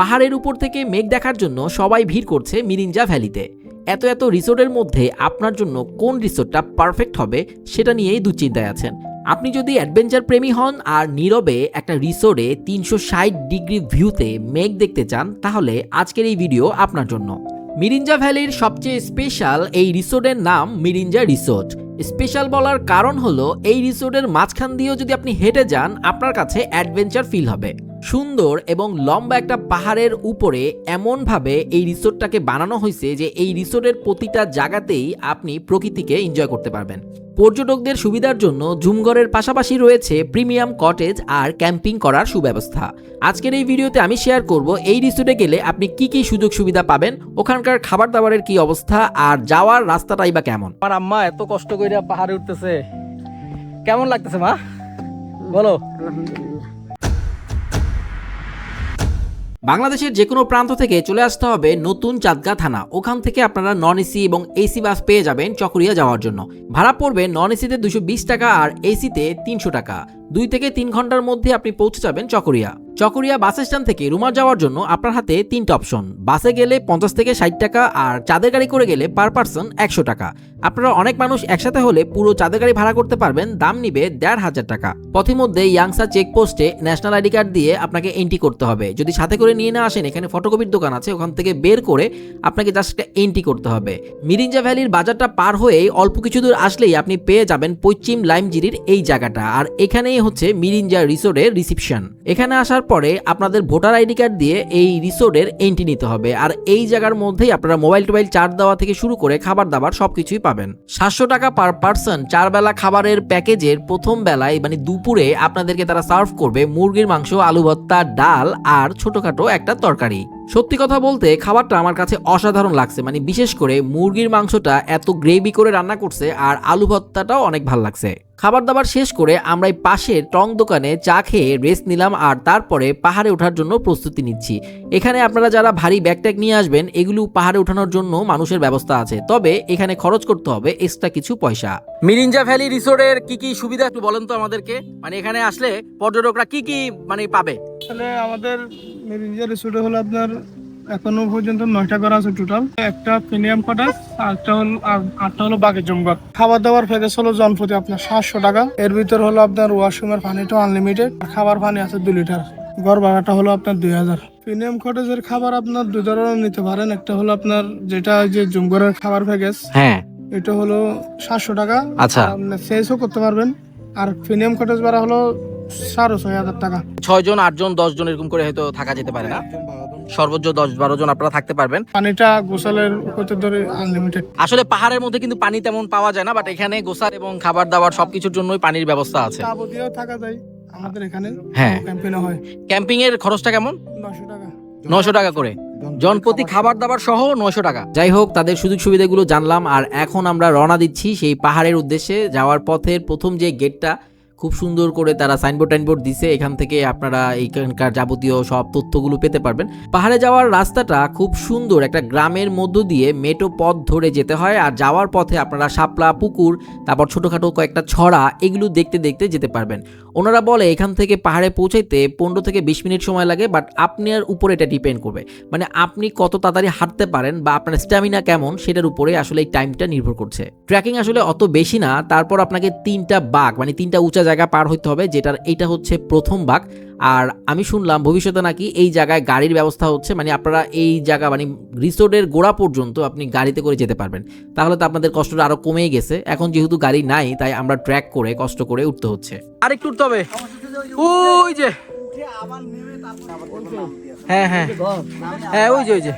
পাহাড়ের উপর থেকে মেঘ দেখার জন্য সবাই ভিড় করছে মিরিঞ্জা ভ্যালিতে। এত এত রিসোর্টের মধ্যে আপনার জন্য কোন রিসোর্টটা পারফেক্ট হবে সেটা নিয়েই দুশ্চিন্তায় আছেন। আপনি যদি অ্যাডভেঞ্চার প্রেমী হন আর নীরবে একটা রিসোর্টে তিনশো ষাট ডিগ্রি ভিউতে মেঘ দেখতে চান, তাহলে আজকের এই ভিডিও আপনার জন্য। মিরিঞ্জা ভ্যালির সবচেয়ে স্পেশাল এই রিসোর্টের নাম মিরিঞ্জা রিসোর্ট। স্পেশাল বলার কারণ হলো এই রিসোর্টের মাঝখান দিয়েও যদি আপনি হেঁটে যান, আপনার কাছে অ্যাডভেঞ্চার ফিল হবে। সুন্দর এবং লম্বা একটা পাহাড়ের উপরে এমনভাবে এই রিসোর্টটাকে বানানো হয়েছে যে এই রিসোর্টের প্রতিটা জায়গাতেই আপনি প্রকৃতিকে এনজয় করতে পারবেন। পর্যটকদের সুবিধার জন্য ঝুমঘরের পাশাপাশি রয়েছে প্রিমিয়াম কটেজ আর ক্যাম্পিং করার সুব্যবস্থা। আজকের এই ভিডিওতে আমি শেয়ার করব এই রিসোর্টে গেলে আপনি কি কি সুযোগ সুবিধা পাবেন ওখানকার খাবার দাবারের কি অবস্থা আর যাওয়ার রাস্তাটাই বা কেমন? আমার আম্মা এত কষ্ট করে পাহাড়ে উঠতেছে। কেমন লাগতেছে মা? বলো। বাংলাদেশের যে কোনো প্রান্ত থেকে চলে আসতে হবে নতুন চাঁদগা থানা। ওখান থেকে আপনারা নন এসি এবং এসি বাস পেয়ে যাবেন চকরিয়া যাওয়ার জন্য। ভাড়া পড়বে নন এসিতে দুশো টাকা আর এসিতে তিনশো টাকা। দুই থেকে তিন ঘণ্টার মধ্যে আপনি পৌঁছে যাবেন চকরিয়া। চকরিয়া বাস স্ট্যান্ড থেকে রুমার যাওয়ার জন্য আপনার হাতে তিনটা অপশন। বাসে গেলে পঞ্চাশ থেকে ষাট টাকা আর চাঁদের গাড়ি করে গেলে পার পার্সন একশো টাকা। আপনারা অনেক মানুষ একসাথে হলে পুরো চাঁদের গাড়ি ভাড়া করতে পারবেন, দাম নিবে দেড় হাজার টাকা। পথিমধ্যে ইয়াংসা চেকপোস্টে ন্যাশনাল আইডি কার্ড দিয়ে আপনাকে এন্ট্রি করতে হবে। যদি সাথে করে নিয়ে না আসেন, এখানে ফটোকপির দোকান আছে, ওখান থেকে বের করে আপনাকে জাস্ট একটা এন্ট্রি করতে হবে। মিরিঞ্জা ভ্যালির বাজারটা পার হয়েই অল্প কিছু দূর আসলেই আপনি পেয়ে যাবেন পশ্চিম লাইমজিরির এই জায়গাটা। আর এখানেই হচ্ছে মিরিঞ্জা রিসোর্টের রিসিপশন। এখানে আসার পরে আপনাদের ভোটার আইডি কার্ড দিয়ে এই রিসোর্টের এন্ট্রি নিতে হবে। আর এই জায়গার মধ্যেই আপনারা মোবাইল টোবাইল চার্জ দেওয়া থেকে শুরু করে খাবার দাবার সবকিছুই পাবেন। সাতশো টাকা পার পার্সন চার বেলা খাবারের প্যাকেজের প্রথম বেলায় মানে দুপুরে আপনাদেরকে তারা সার্ভ করবে মুরগির মাংস, আলু ভর্তা, ডাল আর ছোটখাটো একটা তরকারি। সত্যি কথা বলতে খাবারটা আমার কাছে অসাধারণ লাগছে। মানে বিশেষ করে মুরগির মাংসটা এত গ্রেভি করে রান্না করছে আর আলু ভর্তাটাও অনেক ভালো লাগছে। খাবার দাবার শেষ করে আমরা এই পাশের টং দোকানে চা খেয়ে রেস্ট নিলাম আর তারপরে পাহাড়ে ওঠার জন্য প্রস্তুতি নিচ্ছি। এখানে আপনারা যারা ভারী ব্যাগ ট্যাগ নিয়ে আসবেন, এগুলো পাহাড়ে ওঠানোর জন্য মানুষের ব্যবস্থা আছে। তবে এখানে খরচ করতে হবে এক্সট্রা কিছু পয়সা। মিরিঞ্জা ভ্যালি রিসোর্টের কি কি সুবিধা একটু বলেন তো আমাদেরকে? মানে এখানে আসলে পর্যটকরা কি কি মানে পাবে? তাহলে আমাদের মেরিঞ্জা রিসোর্টে হলো আপনার এখনও পর্যন্ত নয়টা করা আছে টোটাল একটা প্রিমিয়াম কটেজ আর একটা হলো আর আটটা হলো বাকি জমঘর খাবার দাবার প্যাকেজ হলো জনপ্রতি আপনার সাতশো টাকা। এর ভিতর হলো আপনার ওয়াশরুমের পানিটা আনলিমিটেড খাবার পানি আছে দুই লিটার ঘর ভাড়াটা হলো আপনার দুই হাজার। প্রিমিয়াম কটেজের খাবার আপনার দুই ধরনের নিতে পারেন। একটা হলো আপনার যেটা যে জমঘরের খাবার প্যাকেজ হ্যাঁ। এটা হলো সাতশো টাকা। আচ্ছা। আপনি সেলসও করতে পারবেন। আর প্রিমিয়াম কটেজ ভাড়া হলো সাড়ে ছয় হাজার টাকা। ছয় জন আট জন দশ জন এরকম করে হয়তো থাকা যেতে পারে না। সর্বোচ্চ দশ বারো জন আপনারা থাকতে পারবেন। পানিটা গোসলের করতে ধরে আনলিমিটেড আসলে পাহাড়ের মধ্যে কিন্তু পানি তেমন পাওয়া যায় না বাট এখানে গোসার এবং খাবার দাবার সবকিছুর জন্যই পানির ব্যবস্থা আছে। যাবতীয় থাকা যায়। আমাদের এখানে হ্যাঁ। ক্যাম্পেইন হয়। ক্যাম্পিং এর খরচটা কেমন? নশো টাকা। নশো টাকা করে। জনপ্রতি খাবার দাবার সহ নশো টাকা। যাই হোক তাদের সুযোগ সুবিধাগুলো জানলাম আর এখন আমরা রওনা দিচ্ছি সেই পাহাড়ের উদ্দেশ্যে যাওয়ার পথের প্রথম যে গেটটা খুব সুন্দর করে তারা সাইনবোর্ড টাইনবোর্ড দিছে। এখান থেকে আপনারা এইখানকার যাবতীয় সব তথ্যগুলো পেতে পারবেন। পাহাড়ে যাওয়ার রাস্তাটা খুব সুন্দর। একটা গ্রামের মধ্য দিয়ে মেটো পথ ধরে যেতে হয় আর যাওয়ার পথে আপনারা শাপলা, পুকুর, তারপর ছোটোখাটো কয়েকটা ছড়া এগুলো দেখতে দেখতে যেতে পারবেন। ওনারা বলে, এখান থেকে পাহাড়ে পৌঁছাইতে পনেরো থেকে বিশ মিনিট সময় লাগে বাট আপনার উপরে এটা ডিপেন্ড করবে। মানে আপনি কত তাড়াতাড়ি হাঁটতে পারেন বা আপনার স্ট্যামিনা কেমন, সেটার উপরে আসলে এই টাইমটা নির্ভর করছে। ট্রেকিং আসলে অত বেশি না, তারপর আপনাকে তিনটা বাঘ মানে তিনটা উঁচা জায়গা পার হইতে হবে, যেটার এইটা হচ্ছে প্রথম বাঘ। আর আমি শুনলাম ভবিষ্যতে নাকি এই জায়গায় গাড়ির ব্যবস্থা হচ্ছে মানে আপনারা এই জায়গা মানে রিসোর্টের গোড়া পর্যন্ত আপনি গাড়িতে করে যেতে পারবেন। তাহলে তো আপনাদের কষ্টটা আরও কমেই গেছে। এখন যেহেতু গাড়ি নাই, তাই আমরা ট্র্যাক করে, কষ্ট করে উঠতে হচ্ছে। আর একটু উঠতে হবে। ওই যে। হ্যাঁ হ্যাঁ। হ্যাঁ ওই যে ওই যে।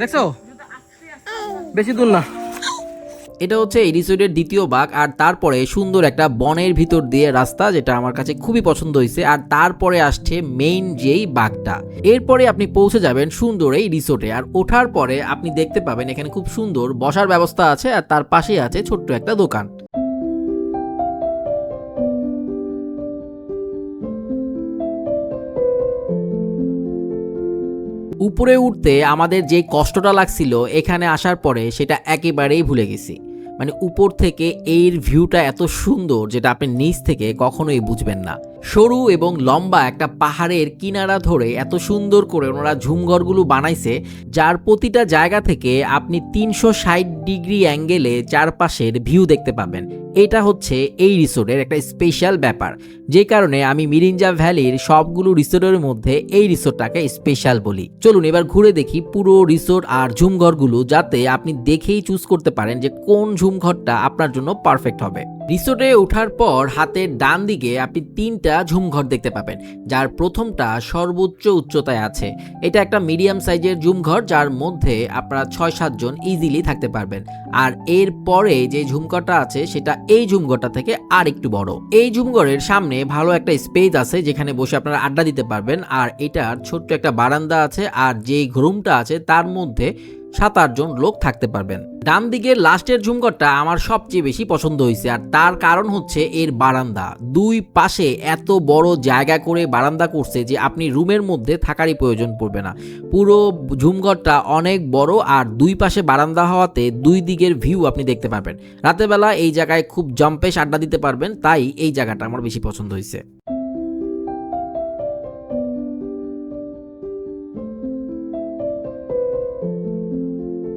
দেখছ? বেশি দূর না। এটা হচ্ছে এই রিসোর্টের দ্বিতীয় বাঘ, আর তারপরে সুন্দর একটা বনের ভিতর দিয়ে রাস্তা, যেটা আমার কাছে খুবই পছন্দ হয়েছে, আর তারপরে আসছে মেইন যেই বাঘটা। এরপরে আপনি পৌঁছে যাবেন সুন্দর এই রিসোর্টে, আর ওঠার পরে আপনি দেখতে পাবেন এখানে খুব সুন্দর বসার ব্যবস্থা আছে, আর তার পাশেই আছে ছোট্ট একটা দোকান। উপরে উঠতে আমাদের যে কষ্টটা লাগছিল, এখানে আসার পরে সেটা একেবারেই ভুলে গেছি। মানে উপর থেকে এর ভিউটা এত সুন্দর যেটা আপনি নিচ থেকে কখনোই বুঝবেন না। সরু এবং লম্বা একটা পাহাড়ের কিনারা ধরে এত সুন্দর করে ওনারা ঝুমঘরগুলো বানাইছে, যার প্রতিটা জায়গা থেকে আপনি তিনশো ষাট ডিগ্রি অ্যাঙ্গেলে চারপাশের ভিউ দেখতে পাবেন। এটা হচ্ছে এই রিসোর্টের একটা স্পেশাল ব্যাপার, যে কারণে আমি মিরিঞ্জা ভ্যালির সবগুলো রিসোর্টের মধ্যে এই রিসোর্টটাকে স্পেশাল বলি। চলুন এবার ঘুরে দেখি পুরো রিসোর্ট আর ঝুমঘরগুলো, যাতে আপনি দেখেই চুজ করতে পারেন যে কোন ঝুমঘরটা আপনার জন্য পারফেক্ট হবে। রিসোর্টে ওঠার পর হাতের ডান দিকে আপনি তিনটা ঝুমঘর দেখতে পাবেন, যার প্রথমটা সর্বোচ্চ উচ্চতায় আছে। এটা একটা মিডিয়াম সাইজের ঝুমঘর, যার মধ্যে আপনারা ছয় সাতজন ইজিলি থাকতে পারবেন। আর এর পরে যে ঝুমঘরটা আছে, সেটা এই ঝুমঘরটা থেকে আর একটু বড়। এই ঝুমঘরের সামনে ভালো একটা স্পেস আছে, যেখানে বসে আপনারা আড্ডা দিতে পারবেন। আর এটার ছোট্ট একটা বারান্দা আছে, আর যেই রুমটা আছে, তার মধ্যে সাত আটজন লোক থাকতে পারবেন। ডান দিকের লাস্টের ঝুমঘরটা আমার সবচেয়ে বেশি পছন্দ হয়েছে আর তার কারণ হচ্ছে এর বারান্দা। দুই পাশে এত বড় জায়গা করে বারান্দা করছে যে আপনি রুমের মধ্যে থাকারই প্রয়োজন পড়বে না। পুরো ঝুমঘরটা অনেক বড় আর দুই পাশে বারান্দা হওয়াতে দুই দিকের ভিউ আপনি দেখতে পাবেন রাতের বেলা এই জায়গায় খুব জম্পেশ আড্ডা দিতে পারবেন, তাই এই জায়গাটা আমার বেশি পছন্দ হয়েছে।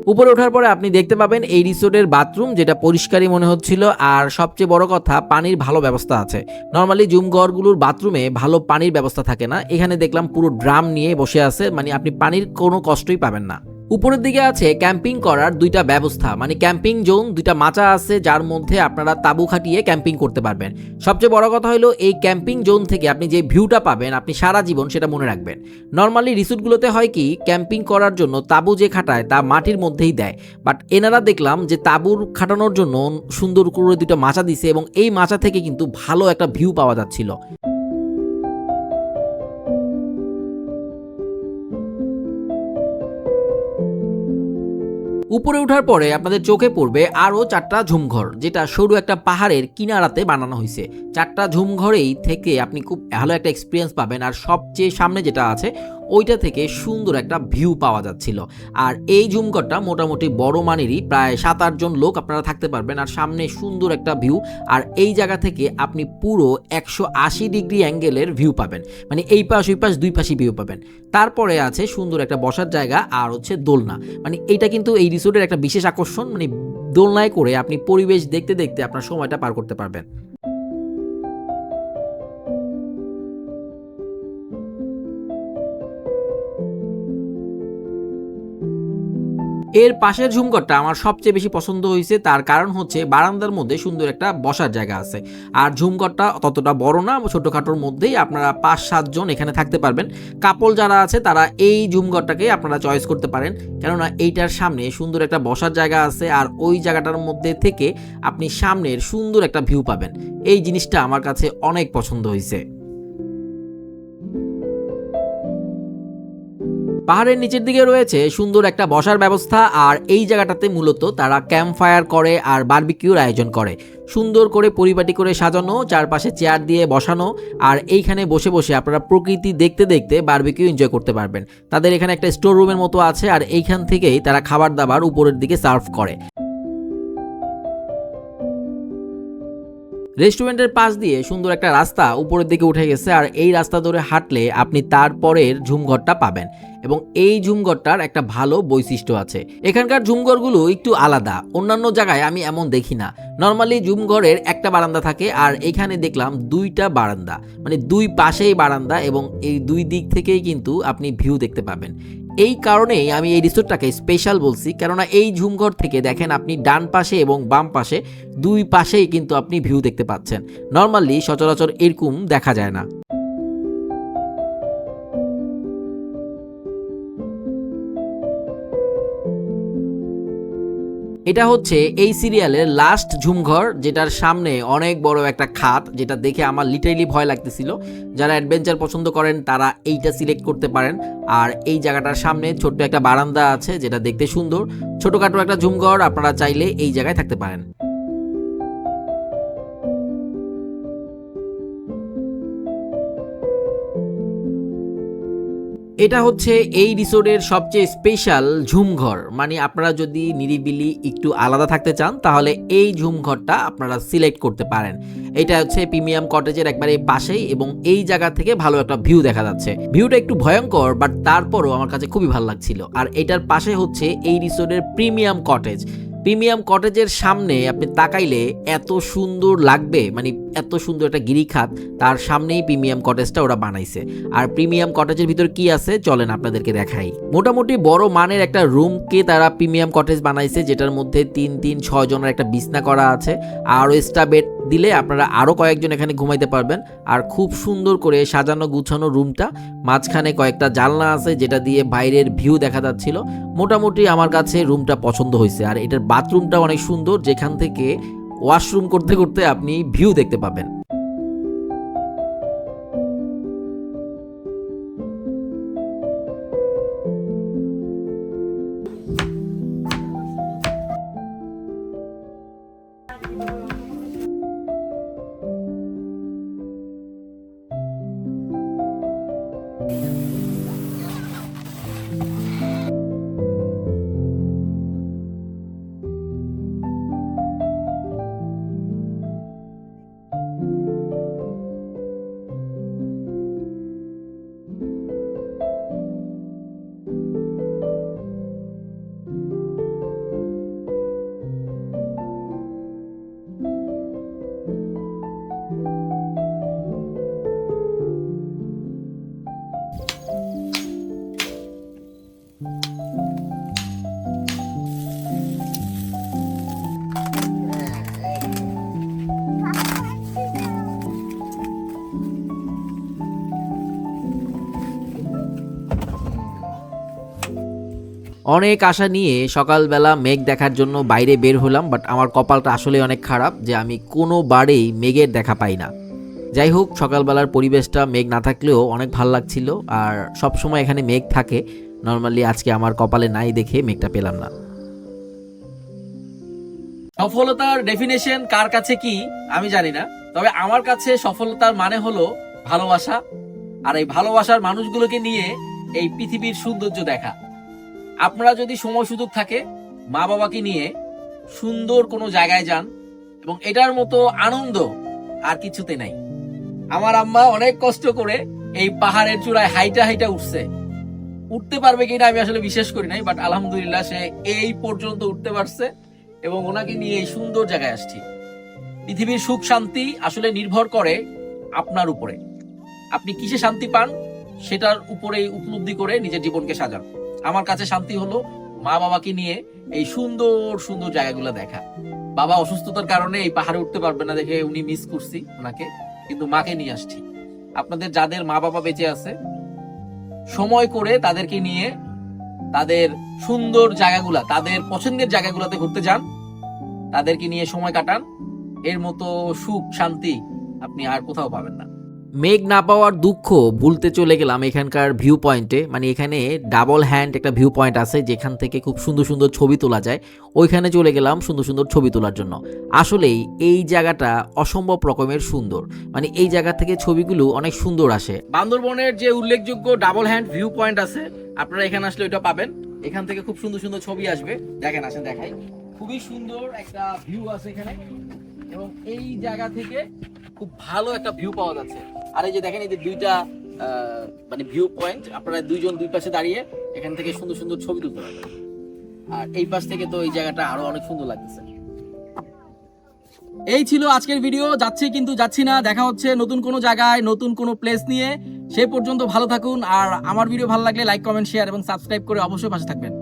উপরে ওঠার পরে আপনি দেখতে পাবেন এই রিসোর্টের বাথরুম, যেটা পরিষ্কারই মনে হচ্ছিল। আর সবচেয়ে বড় কথা, পানির ভালো ব্যবস্থা আছে। নর্মালি জুমঘরগুলোর বাথরুমে ভালো পানির ব্যবস্থা থাকে না। এখানে দেখলাম পুরো ড্রাম নিয়ে বসে আছে। মানে আপনি পানির কোনো কষ্টই পাবেন না। উপরের দিকে আছে ক্যাম্পিং করার দুইটা ব্যবস্থা। মানে ক্যাম্পিং জোন, দুইটা মাচা আছে যার মধ্যে আপনারা তাবু খাটিয়ে ক্যাম্পিং করতে পারবেন। সবচেয়ে বড় কথা হলো এই ক্যাম্পিং জোন থেকে আপনি যে ভিউটা পাবেন, আপনি সারা জীবন সেটা মনে রাখবেন। নর্মালি রিসোর্টগুলোতে হয় কি, ক্যাম্পিং করার জন্য তাবু যে খাটায় তা মাটির মধ্যেই দেয়। বাট এনারা দেখলাম যে তাবুর খাটানোর জন্য সুন্দর করে দুটো মাচা দিছে এবং এই মাচা থেকে কিন্তু ভালো একটা ভিউ পাওয়া যাচ্ছিল। উপরে ওঠার পরে আপনাদের চোখে পড়বে আরও চারটা ঝুমঘর, যেটা সরু একটা পাহাড়ের কিনারাতে বানানো হয়েছে। চারটা ঝুমঘরেই থেকে আপনি খুব ভালো একটা এক্সপিরিয়েন্স পাবেন। আর সবচেয়ে সামনে যেটা আছে ওইটা থেকে সুন্দর একটা ভিউ পাওয়া যাচ্ছিল। আর এই ঝুমঘরটা মোটামুটি বড় মানেরই প্রায় সাত আটজন লোক আপনারা থাকতে পারবেন আর সামনে সুন্দর একটা ভিউ আর এই জায়গা থেকে আপনি পুরো একশো আশি ডিগ্রি অ্যাঙ্গেলের ভিউ পাবেন। মানে এই পাশ, ওই পাশ, দুই পাশে ভিউ পাবেন। তারপরে আছে সুন্দর একটা বসার জায়গা আর হচ্ছে দোলনা। মানে এইটা কিন্তু এই রিসোর্টের একটা বিশেষ আকর্ষণ। মানে দোলনায় করে আপনি পরিবেশ দেখতে দেখতে আপনার সময়টা পার করতে পারবেন। এর পাশের ঝুমঘরটা আমার সবচেয়ে বেশি পছন্দ হয়েছে। তার কারণ হচ্ছে বারান্দার মধ্যে সুন্দর একটা বসার জায়গা আছে। আর ঝুমঘরটা ততটা বড় না, ছোটোখাটোর মধ্যেই আপনারা পাঁচ সাতজন এখানে থাকতে পারবেন। কাপল যারা আছে, তারা এই ঝুমঘরটাকে আপনারা চয়েস করতে পারেন। কেননা এইটার সামনে সুন্দর একটা বসার জায়গা আছে আর ওই জায়গাটার মধ্যে থেকে আপনি সামনের সুন্দর একটা ভিউ পাবেন। এই জিনিসটা আমার কাছে অনেক পছন্দ হয়েছে। পাহাড়ের নিচের দিকে রয়েছে সুন্দর একটা বসার ব্যবস্থা, আর এই জায়গাটাতে মূলত তারা ক্যাম্প ফায়ার করে আর বারবিকিউর আয়োজন করে। সুন্দর করে পরিপাটি করে সাজানো, চারপাশে চেয়ার দিয়ে বসানো, আর এইখানে বসে বসে আপনারা প্রকৃতি দেখতে দেখতে বারবিকিউ এনজয় করতে পারবেন। তাদের এখানে একটা স্টোর রুমের মতো আছে, আর এইখান থেকেই তারা খাবার দাবার উপরের দিকে সার্ভ করে। রেস্টুরেন্টের পাশ দিয়ে সুন্দর একটা রাস্তা উপরের দিকে উঠে গেছে আর এই রাস্তা ধরে হাঁটলে আপনি তারপরের ঝুমঘরটা পাবেন এবং এই ঝুমঘরটার একটা ভালো বৈশিষ্ট্য আছে। এখানকার ঝুমঘরগুলো একটু আলাদা, অন্যান্য জায়গায় আমি এমন দেখি না। নর্মালি ঝুমঘরের একটা বারান্দা থাকে আর এখানে দেখলাম দুইটা বারান্দা মানে দুই পাশেই বারান্দা এবং এই দুই দিক থেকেই কিন্তু আপনি ভিউ দেখতে পাবেন। এই কারণেই আমি এই রিসোর্টটাকে স্পেশাল বলছি। কেননা এই ঝুমঘর থেকে দেখেন আপনি ডান পাশে এবং বাম পাশে দুই পাশেই কিন্তু আপনি ভিউ দেখতে পাচ্ছেন। নর্মালি সচরাচর এরকম দেখা যায় না। এটা হচ্ছে এই সিরিয়ালের লাস্ট ঝুমঘর, যেটার সামনে অনেক বড় একটা খাত, যেটা দেখে আমার লিটারেলি ভয় লাগতেছিল। যারা অ্যাডভেঞ্চার পছন্দ করেন, তারা এইটা সিলেক্ট করতে পারেন। আর এই জায়গাটার সামনে ছোট্ট একটা বারান্দা আছে, যেটা দেখতে সুন্দর। ছোটখাটো একটা ঝুমঘর, আপনারা চাইলে এই জায়গায় থাকতে পারেন। এটা হচ্ছে এই রিসোর্টের সবচেয়ে স্পেশাল ঝুমঘর। মানে আপনারা যদি নিরিবিলি একটু আলাদা থাকতে চান, তাহলে এই ঝুমঘরটা আপনারা সিলেক্ট করতে পারেন। এটা হচ্ছে প্রিমিয়াম কটেজের একবারে পাশেই এবং এই জায়গা থেকে ভালো একটা ভিউ দেখা যাচ্ছে। ভিউটা একটু ভয়ঙ্কর, বাট তারপরও আমার কাছে খুবই ভালো লাগছিল। আর এটার পাশে হচ্ছে এই রিসোর্টের প্রিমিয়াম কটেজ। প্রিমিয়াম কটেজের সামনে আপনি তাকাইলে এত সুন্দর লাগবে মানে এত সুন্দর একটা গিরিখাত, তার সামনেই প্রিমিয়াম কটেজটা ওরা বানাইছে। আর প্রিমিয়াম কটেজের ভিতর কি আছে, চলেন আপনাদেরকে দেখাই। মোটামুটি বড় মানের একটা রুমকে তারা প্রিমিয়াম কটেজ বানাইছে, যেটার মধ্যে তিন তিন, ছয় জনের একটা বিছনা করা আছে। আর এক্সট্রা বেড দিলে আপনারা আরও কয়েকজন এখানে ঘুমাইতে পারবেন। আর খুব সুন্দর করে সাজানো গুছানো রুমটা, মাঝখানে কয়েকটা জানলা আছে, যেটা দিয়ে বাইরের ভিউ দেখা যাচ্ছিল। মোটামুটি আমার কাছে রুমটা পছন্দ হয়েছে। আর এটার বাথরুমটা অনেক সুন্দর, যেখান থেকে ওয়াশরুম করতে করতে আপনি ভিউ দেখতে পাবেন। অনেক আশা নিয়ে সকালবেলা মেঘ দেখার জন্য বাইরে বের হলাম বাট আমার কপালটা আসলে অনেক খারাপ যে আমি কোনো বারেই মেঘের দেখা পাই না। যাই হোক, সকালবেলার পরিবেশটা মেঘ না থাকলেও অনেক ভালো লাগছিল, আর সব সময় এখানে মেঘ থাকে। নর্মালি আজকে আমার কপালে নাই দেখে মেঘটা পেলাম না। সফলতার ডেফিনেশন কার কাছে কি, আমি জানি না, তবে আমার কাছে সফলতার মানে হলো ভালোবাসা, আর এই ভালোবাসার মানুষগুলোকে নিয়ে এই পৃথিবীর সৌন্দর্য দেখা। আপনারা যদি সময় সুযোগ থাকে মা বাবাকে নিয়ে সুন্দর কোনো জায়গায় যান এবং এটার মতো আনন্দ আর কিছুতে নাই। আমার আম্মা অনেক কষ্ট করে এই পাহাড়ের চূড়ায় হাইটা হাইটা উঠছে। উঠতে পারবে কিনা আমি আসলে বিশ্বাস করি নাই বাট আলহামদুলিল্লাহ সে এই পর্যন্ত উঠতে পারছে এবং ওনাকে নিয়ে এই সুন্দর জায়গায় আসছি। পৃথিবীর সুখ শান্তি আসলে নির্ভর করে আপনার উপরে। আপনি কিসে শান্তি পান সেটার উপরে উপলব্ধি করে নিজের জীবনকে সাজান। আমার কাছে শান্তি হলো মা বাবাকে নিয়ে এই সুন্দর সুন্দর জায়গাগুলো দেখা। বাবা অসুস্থতার কারণে এই পাহাড়ে উঠতে পারবে না দেখে উনি মিস করছি ওনাকে, কিন্তু মাকে নিয়ে আসছি। আপনাদের যাদের মা বাবা বেঁচে আছে, সময় করে তাদেরকে নিয়ে তাদের সুন্দর জায়গাগুলা, তাদের পছন্দের জায়গাগুলোতে ঘুরতে যান। তাদেরকে নিয়ে সময় কাটান। এর মতো সুখ, শান্তি আপনি আর কোথাও পাবেন না। মেঘ না পাওয়ার দুঃখ ভুলতে চলে গেলাম এখানকার ভিউ পয়েন্টে মানে এখানে ডাবল হ্যান্ড একটা ভিউ পয়েন্ট আছে, যেখান থেকে খুব সুন্দর সুন্দর ছবি তোলা যায়। ওইখানে চলে গেলাম সুন্দর সুন্দর ছবি তোলার জন্য। আসলেই এই জায়গাটা অসম্ভব রকমের সুন্দর। মানে এই জায়গা থেকে ছবিগুলো অনেক সুন্দর আসে। বান্দরবনের যে উল্লেখযোগ্য ডাবল হ্যান্ড ভিউ পয়েন্ট আছে, আপনারা এখানে আসলে ওইটা পাবেন। এখান থেকে খুব সুন্দর সুন্দর ছবি আসবে। দেখেন, আসেন, দেখাই। খুবই সুন্দর একটা ভিউ আছে এখানে। এবং এই জায়গা থেকে খুব ভালো একটা ভিউ পাওয়া যাচ্ছে। আর এই যে দেখেন, এই যে দুইটা মানে ভিউ পয়েন্ট আপনারা দুইজন দুই পাশে দাঁড়িয়ে এখান থেকে সুন্দর সুন্দর ছবি তুলতে পারবেন। আর এই পাশ থেকে তো এই জায়গাটা আরও অনেক সুন্দর লাগতেছে। এই ছিল আজকের ভিডিও যাচ্ছি কিন্তু যাচ্ছি না, দেখা হচ্ছে নতুন কোনো জায়গায়, নতুন কোনো প্লেস নিয়ে। সে পর্যন্ত ভালো থাকুন, আর আমার ভিডিও ভালো লাগলে লাইক কমেন্ট শেয়ার এবং সাবস্ক্রাইব করে অবশ্যই পাশে থাকবেন।